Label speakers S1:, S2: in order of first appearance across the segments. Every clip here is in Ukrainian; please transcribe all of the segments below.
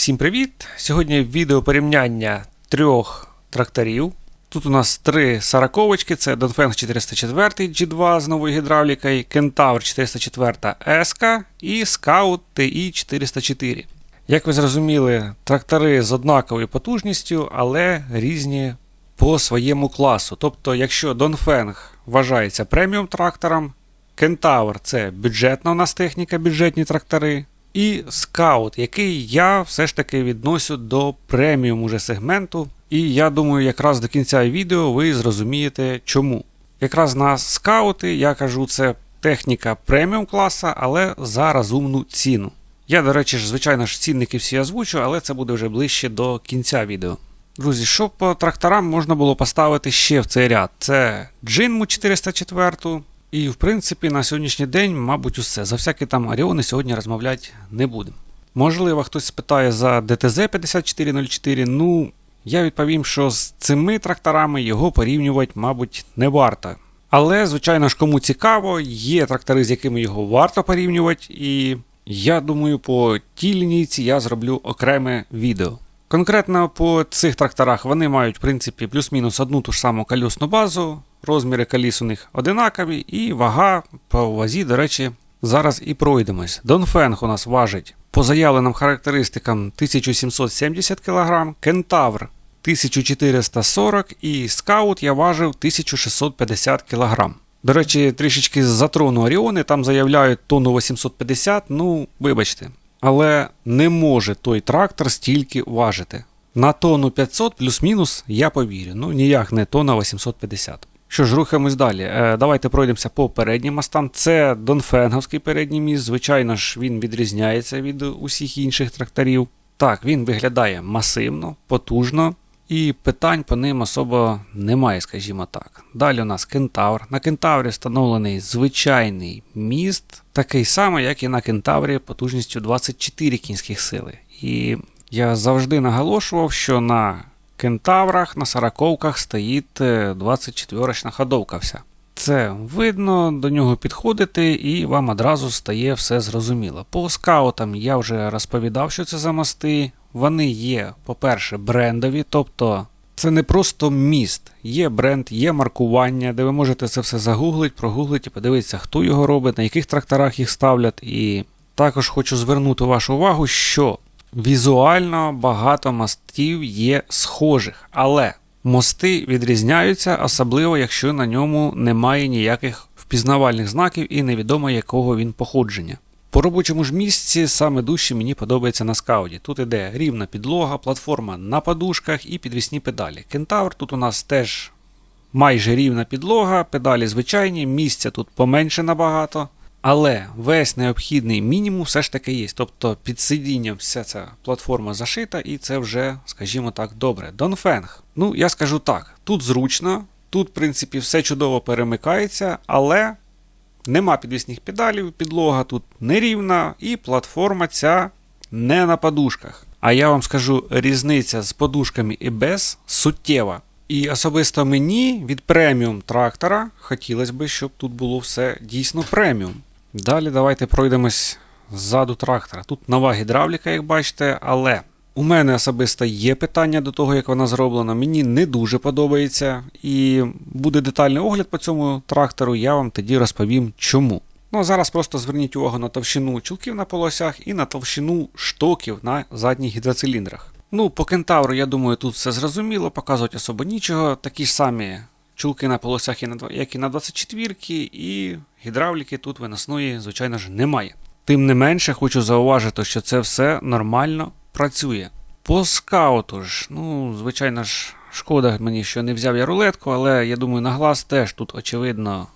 S1: Всім привіт! Сьогодні відео порівняння трьох тракторів. Тут у нас три сороковочки: це Dongfeng 404 G2 з новою гідравлікою, Kentaur 404 SK і Scout TI 404. Як ви зрозуміли, трактори з однаковою потужністю, але різні по своєму класу. Тобто, якщо Dongfeng вважається преміум трактором, Kentaur це бюджетна у нас техніка, бюджетні трактори. І скаут, який я все ж таки відносю до преміум уже сегменту. І я думаю, якраз до кінця відео ви зрозумієте чому. Якраз на скаути я кажу, це техніка преміум класа, але за розумну ціну. Я, до речі, ж, звичайно ж, цінники всі озвучу, але це буде вже ближче до кінця відео. Друзі, що по тракторам можна було поставити ще в цей ряд? Це Джинму 404. І, в принципі, на сьогоднішній день, мабуть, усе. За всякі там Оріони сьогодні розмовляти не будемо. Можливо, хтось спитає за ДТЗ 5404. Ну, я відповім, що з цими тракторами його порівнювати, мабуть, не варто. Але, звичайно ж, кому цікаво, є трактори, з якими його варто порівнювати, і я думаю, по тій лінійці я зроблю окреме відео. Конкретно по цих тракторах вони мають, в принципі, плюс-мінус одну ту ж саму колісну базу, розміри коліс у них одинакові, і вага по вазі, до речі, зараз і пройдемось. Донфенг у нас важить по заявленим характеристикам 1770 кг, Кентавр 1440 і Скаут я важив 1650 кг. До речі, трішечки затрону Оріони, там заявляють тонну 850, ну, вибачте. Але не може той трактор стільки важити. На тонну 500 плюс-мінус я повірю. Ну ніяк не тонна 850. Що ж, рухаємось далі. Е, давайте пройдемося по переднім мостам. Це Донфенговський передній міст. Звичайно ж, він відрізняється від усіх інших тракторів. Так, він виглядає масивно, потужно, і питань по ним особо немає, скажімо так. Далі у нас Кентавр. На Кентаврі встановлений звичайний міст, такий самий, як і на Кентаврі, потужністю 24 кінських сили. І я завжди наголошував, що на кентаврах, на сороковках стоїть 24-річна ходовка вся. Це видно, до нього підходите, і вам одразу стає все зрозуміло. По скаутам я вже розповідав, що це за мости. Вони є, по-перше, брендові, тобто це не просто міст, є бренд, є маркування, де ви можете це все загуглити, прогуглити і подивитися, хто його робить, на яких тракторах їх ставлять. І також хочу звернути вашу увагу, що візуально багато мостів є схожих, але мости відрізняються, особливо якщо на ньому немає ніяких впізнавальних знаків і невідомо якого він походження. По робочому ж місці саме дужче мені подобається на скауді. Тут іде рівна підлога, платформа на подушках і підвісні педалі. Кентавр тут у нас теж майже рівна підлога, педалі звичайні, місця тут поменше набагато. Але весь необхідний мінімум все ж таки є. Тобто під сидінням вся ця платформа зашита, і це вже, скажімо так, добре. Донфенг. Ну, я скажу так: тут зручно, тут, в принципі, все чудово перемикається, але нема підвісних педалів, підлога тут нерівна, і платформа ця не на подушках. А я вам скажу, різниця з подушками і без суттєва. І особисто мені від преміум трактора хотілося б, щоб тут було все дійсно преміум. Далі давайте пройдемось ззаду трактора. Тут нова гідравліка, як бачите, але у мене особисто є питання до того, як вона зроблена. Мені не дуже подобається. І буде детальний огляд по цьому трактору, я вам тоді розповім чому. Ну а зараз просто зверніть увагу на товщину чулків на полосях і на товщину штоків на задніх гідроциліндрах. Ну, по кентавру, я думаю, тут все зрозуміло, показувати особо нічого. Такі ж самі чулки на полосях, як і на 24 ки і гідравліки тут виносної, звичайно ж, немає. Тим не менше, хочу зауважити, що це все нормально працює. По скауту ж, ну, звичайно ж, шкода мені, що не взяв я рулетку, але я думаю, на глаз теж тут, очевидно,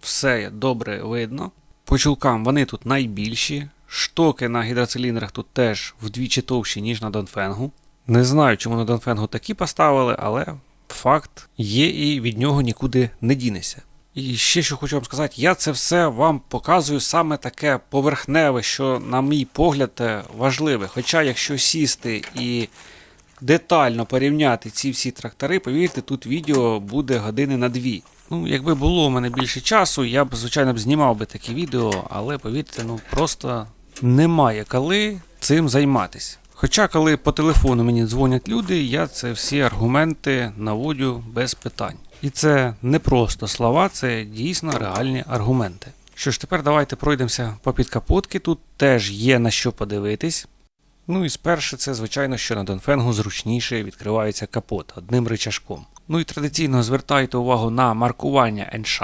S1: все добре видно. По чулкам вони тут найбільші. Штоки на гідроциліндрах тут теж вдвічі товщі, ніж на Донфенгу. Не знаю, чому на Донфенгу такі поставили, але факт є і від нього нікуди не дінеся. І ще що хочу вам сказати, я це все вам показую саме таке поверхневе, що, на мій погляд, важливе. Хоча, якщо сісти і детально порівняти ці всі трактори, повірте, тут відео буде години на дві. Ну, якби було у мене більше часу, я б, звичайно, б знімав би такі відео, але повірте, ну просто немає коли цим займатися. Хоча, коли по телефону мені дзвонять люди, я це всі аргументи наводю без питань. І це не просто слова, це дійсно реальні аргументи. Що ж, тепер давайте пройдемося по підкапотки. Тут теж є на що подивитись. Ну і спершу це, звичайно, що на Донфенгу зручніше відкривається капот одним рычажком. Ну і традиційно звертайте увагу на маркування НШ.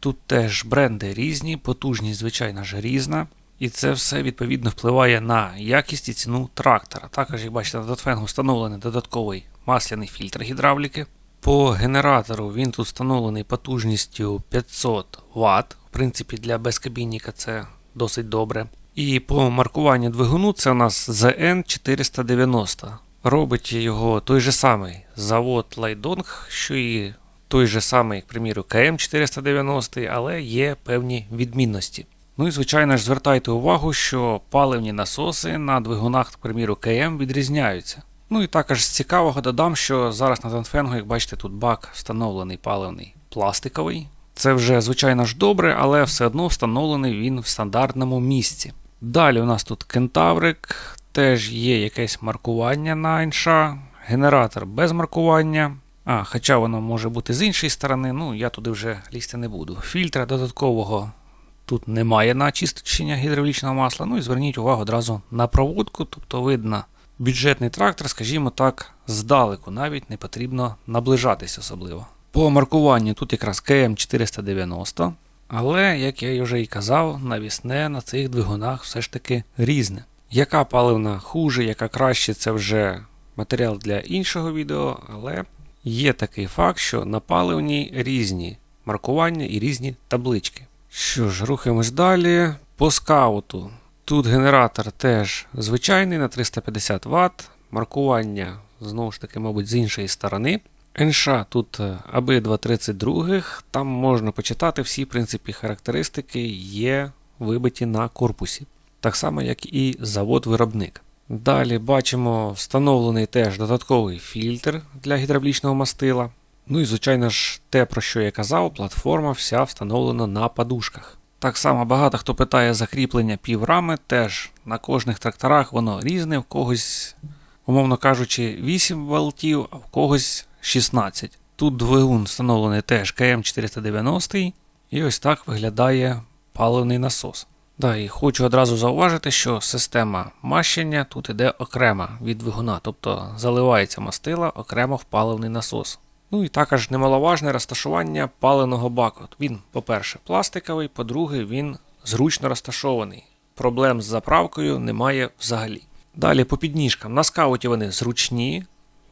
S1: Тут теж бренди різні, потужність, звичайно ж, різна. І це все відповідно впливає на якість і ціну трактора. Також, як бачите, на Донфенгу встановлений додатковий масляний фільтр гідравліки. По генератору він тут встановлений потужністю 500 Вт. В принципі, для безкабінника це досить добре. І по маркуванню двигуну це у нас ZN490. Робить його той же самий завод Лайдонг, що і той же самий, к приміру, КМ490, але є певні відмінності. Ну і звичайно ж звертайте увагу, що паливні насоси на двигунах, приміру, КМ відрізняються. Ну і також з цікавого додам, що зараз на Донфенгу, як бачите, тут бак встановлений паливний пластиковий. Це вже, звичайно ж, добре, але все одно встановлений він в стандартному місці. Далі у нас тут кентаврик, теж є якесь маркування на інша, генератор без маркування. А, хоча воно може бути з іншої сторони, ну я туди вже лізти не буду. Фільтра додаткового тут немає на очищення гідравлічного масла. Ну і зверніть увагу одразу на проводку, тобто видно бюджетний трактор, скажімо так, здалеку, навіть не потрібно наближатись особливо. По маркуванню тут якраз КМ490, але, як я вже і казав, навісне на цих двигунах все ж таки різне. Яка паливна хуже, яка краще, це вже матеріал для іншого відео, але є такий факт, що на паливній різні маркування і різні таблички. Що ж, рухаємось далі. По скауту. Тут генератор теж звичайний на 350 Вт. Маркування, знову ж таки, мабуть, з іншої сторони. НШ тут е, обидва 32, там можна почитати всі в принципі, характеристики є вибиті на корпусі. Так само, як і завод-виробник. Далі бачимо встановлений теж додатковий фільтр для гідравлічного мастила. Ну і, звичайно ж, те, про що я казав, платформа вся встановлена на подушках. Так само багато хто питає закріплення піврами, теж на кожних тракторах воно різне, в когось, умовно кажучи, 8 вольтів, а в когось 16. Тут двигун встановлений теж КМ490 і ось так виглядає паливний насос. Да, і хочу одразу зауважити, що система мащення тут іде окрема від двигуна, тобто заливається мастила окремо в паливний насос. Ну і також немаловажне розташування паливного баку. Він, по-перше, пластиковий, по-друге, він зручно розташований. Проблем з заправкою немає взагалі. Далі по підніжкам. На скауті вони зручні.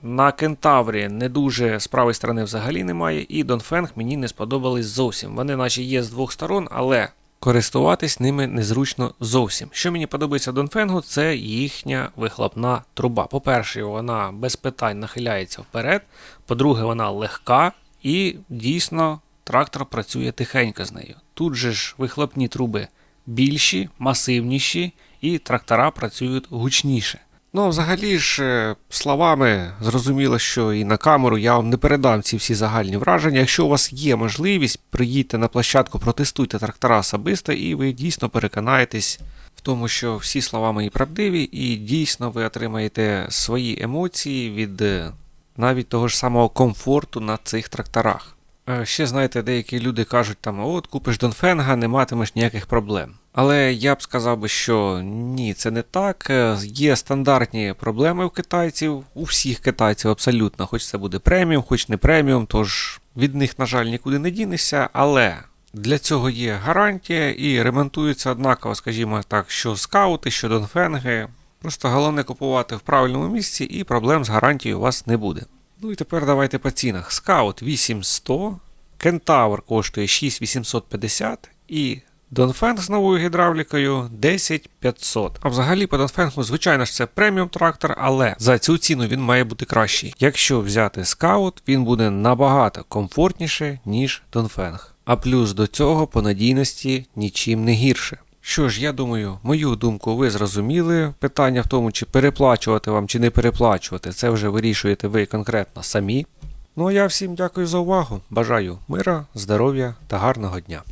S1: На кентаврі не дуже з правої сторони взагалі немає, і Донфенг мені не сподобались зовсім. Вони наче є з двох сторон, але користуватись ними незручно зовсім. Що мені подобається Донфенгу, це їхня вихлопна труба. По-перше, вона без питань нахиляється вперед. По-друге, вона легка і дійсно трактор працює тихенько з нею. Тут же ж вихлопні труби більші, масивніші, і трактора працюють гучніше. Ну, взагалі ж, е, словами зрозуміло, що і на камеру я вам не передам ці всі загальні враження. Якщо у вас є можливість, приїдьте на площадку, протестуйте трактора особисто, і ви дійсно переконаєтесь в тому, що всі слова мої правдиві, і дійсно ви отримаєте свої емоції від е, навіть того ж самого комфорту на цих тракторах. Е, Ще знаєте, деякі люди кажуть, там, от купиш Донфенга, не матимеш ніяких проблем. Але я б сказав би, що ні, це не так. Е, Є стандартні проблеми у китайців, у всіх китайців абсолютно, хоч це буде преміум, хоч не преміум, тож від них, на жаль, нікуди не дінешся, але для цього є гарантія і ремонтуються однаково, скажімо так, що скаути, що донфенги. Просто головне купувати в правильному місці і проблем з гарантією у вас не буде. Ну і тепер давайте по цінах. Скаут 8100, Кентавр коштує 6850 і Донфенг з новою гідравлікою 10500. А взагалі по Донфенгу, звичайно ж, це преміум трактор, але за цю ціну він має бути кращий. Якщо взяти скаут, він буде набагато комфортніше, ніж Донфенг. А плюс до цього по надійності нічим не гірше. Що ж, я думаю, мою думку ви зрозуміли. Питання в тому, чи переплачувати вам, чи не переплачувати, це вже вирішуєте ви конкретно самі. Ну а я всім дякую за увагу. Бажаю мира, здоров'я та гарного дня.